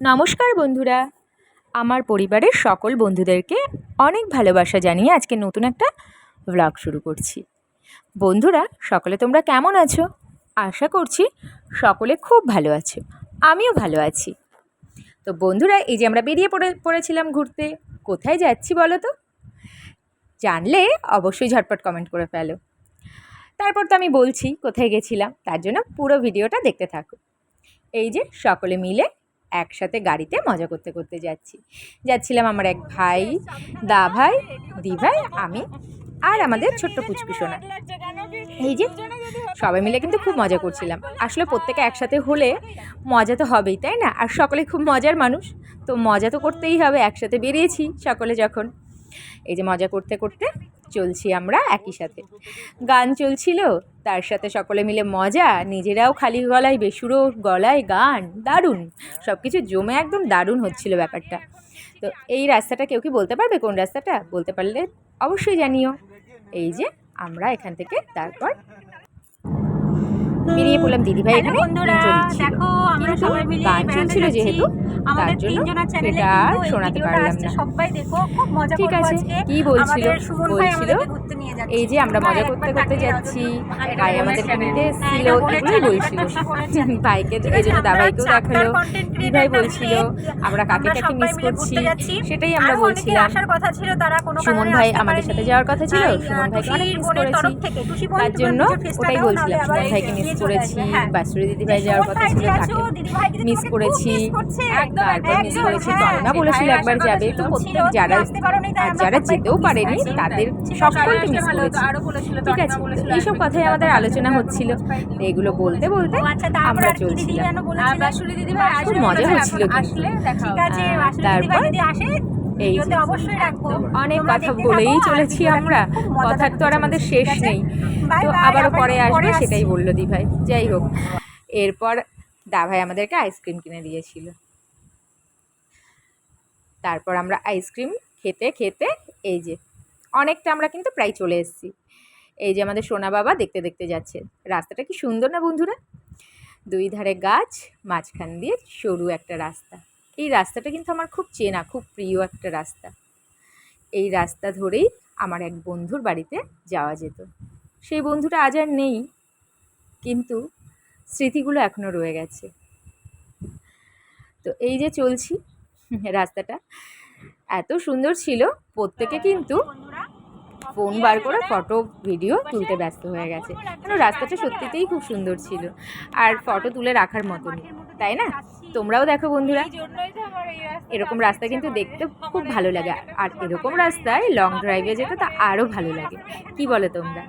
নমস্কার বন্ধুরা। আমার পরিবারের সকল বন্ধুদেরকে অনেক ভালোবাসা জানিয়ে আজকে নতুন একটা ব্লগ শুরু করছি। বন্ধুরা, সকলে তোমরা কেমন আছো? আশা করছি সকলে খুব ভালো আছো। আমিও ভালো আছি। তো বন্ধুরা, এই যে আমরা বেরিয়ে পড়ে, পড়েছিলাম ঘুরতে, কোথায় যাচ্ছি বলো তো? জানলে অবশ্যই ঝটপট কমেন্ট করে ফেলো। তারপর তো আমি বলছি কোথায় গেছিলাম, তার জন্য পুরো ভিডিওটা দেখতে থাকো। এই যে সকলে মিলে একসাথে গাড়িতে মজা করতে করতে যাচ্ছি। যাচ্ছিলাম আমার এক ভাই, দা ভাই, দি ভাই, আমি আর আমাদের ছোট্ট পুচকু সোনা। এই যে সবাই মিলে কিন্তু খুব মজা করছিলাম। আসলে প্রত্যেকে একসাথে হলে মজা তো হবেই, তাই না? আর সকলে খুব মজার মানুষ, তো মজা তো করতেই হবে, একসাথে বেরিয়েছি সকলে যখন। এই যে মজা করতে করতে চলছি আমরা একই সাথে। গান চলছিল, তার সাথে সকলে মিলে মজা, নিজেরাও খালি গলায় বেসুরো গলায় গান, দারুণ। সব কিছু জমে একদম দারুণ হচ্ছিল ব্যাপারটা। তো এই রাস্তাটা কেউ কি বলতে পারবে কোন রাস্তাটা? বলতে পারলে অবশ্যই জানিও। এই যে আমরা এখান থেকে তারপর বেরিয়ে পড়লাম দিদিভাই ভাই এখানে বন্ধুরা দেখো আমরা সবাই মিলে গান চলছিল যেহেতু আমাদের তার জন্য চ্যানেলে সেটা আর শোনাতে পারলাম না। সবাই দেখো খুব মজা ঠিক আছে আজকে। কি বলছিল? সুমন ভাই বলছিল এই যে আমরা মজা করতে করতে যাচ্ছি। ভাই বোনের নিতে এসেছিল এগুলোই বলছিল। ভাইকে এই জন্য দাবাইকেও দেখাল। creator দিভাই family, বলছিল আমরা কাকে কাকে মিস করছি? সেটাই আমরা বলছিলাম। ছিল সুমন ভাই আমাদের সাথে যাওয়ার কথা ছিল। সুমন ভাইকে অনেক মিস করেছি। তার জন্য ওটাই বলছিলাম। সুমন ভাইকে মিস করেছি। আসবে, হ্যাঁ। বাসুরি দিদি ভাই যাওয়ার কথা ছিল তাকে মিস করেছি। তারপর মিস করেছি। তন্না বলেছিল একবার যাবে। তো প্রত্যেক যারা যারা যেতেও পারেনি তাদের সকলকে মিস করেছি ঠিক আছে এইসব কথাই আমাদের আলোচনা হচ্ছিল। এগুলো বলতে বলতে আচ্ছা, আমরা চলছিলাম। খুব মজা হচ্ছিল তারপর? এই অনেক কথা বলেই চলেছি আমরা। কথার তো আর আমাদের শেষ নেই। তো আবারও আবার পরে আসবে সেটাই বলল দি ভাই। যাই হোক এরপর দা ভাই আমাদেরকে আইসক্রিম কিনে দিয়েছিল। তারপর আমরা আইসক্রিম খেতে খেতে এই যে অনেকটা আমরা কিন্তু প্রায় চলে এসেছি। এই যে আমাদের সোনা বাবা দেখতে দেখতে যাচ্ছে। রাস্তাটা কি সুন্দর না বন্ধুরা? দুই ধারে গাছ, মাঝখান দিয়ে সরু একটা রাস্তা। এই রাস্তাটা কিন্তু আমার খুব চেনা, খুব প্রিয় একটা রাস্তা। এই রাস্তা ধরেই আমার এক বন্ধুর বাড়িতে যাওয়া যেত। সেই বন্ধুটা আজ আর নেই, কিন্তু স্মৃতিগুলো এখনও রয়ে গেছে। তো এই যে চলছি রাস্তাটা। এত সুন্দর ছিল, প্রত্যেকে কিন্তু ফোন বার করে ফটো ভিডিও তুলতে ব্যস্ত হয়ে গেছে। কারণ রাস্তাটা সত্যিতেই খুব সুন্দর ছিল। আর ফটো তুলে রাখার মতনই, তাই না? তোমরাও দেখো বন্ধুরা। এরকম রাস্তা কিন্তু দেখতে খুব ভালো লাগে। আর এরকম রাস্তায় লং ড্রাইভে যেতে তা আরও ভালো লাগে। কি বলো তোমরা?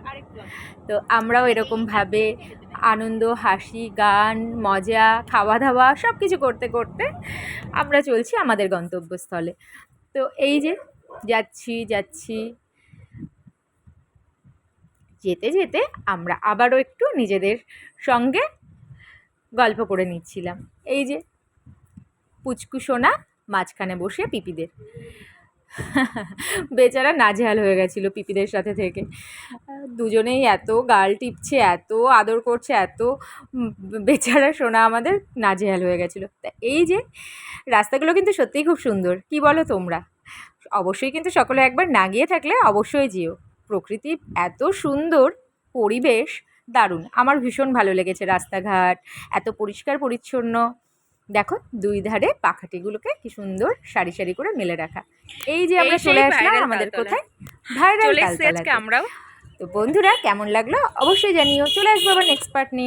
তো আমরাও এরকমভাবে আনন্দ, হাসি, গান, মজা খাওয়া দাওয়া সব কিছু করতে করতে আমরা চলছি আমাদের গন্তব্যস্থলে। তো এই যে, যাচ্ছি যাচ্ছি। যেতে যেতে আমরা আবারও একটু নিজেদের সঙ্গে গল্প করে নিচ্ছিলাম। এই যে পুচকু সোনা মাঝখানে বসে পিপিদের। বেচারা নাজেহাল হয়ে গেছিল পিপিদের সাথে থেকে। দুজনেই এত গাল টিপছে, এত আদর করছে, এত বেচারা সোনা আমাদের নাজেহাল হয়ে গেছিল। তা এই যে রাস্তাগুলো কিন্তু সত্যিই খুব সুন্দর, কি বলো তোমরা? অবশ্যই কিন্তু সকলে একবার না গিয়ে থাকলে অবশ্যই যেও। প্রকৃতি এত সুন্দর পরিবেশ দারুণ। আমার ভীষণ ভালো লেগেছে রাস্তাঘাট এত পরিষ্কার পরিচ্ছন্ন। দেখো দুই ধারে পাখাটিগুলোকে কি সুন্দর সারি সারি করে মেলে রাখা। এই যে আমরা চলে আসলাম আমাদের কোথায়? ভাইরাল আমরাও। তো বন্ধুরা কেমন লাগল? অবশ্যই জানিও। চলে আসব আবার নেক্সট পার্ট নিয়ে।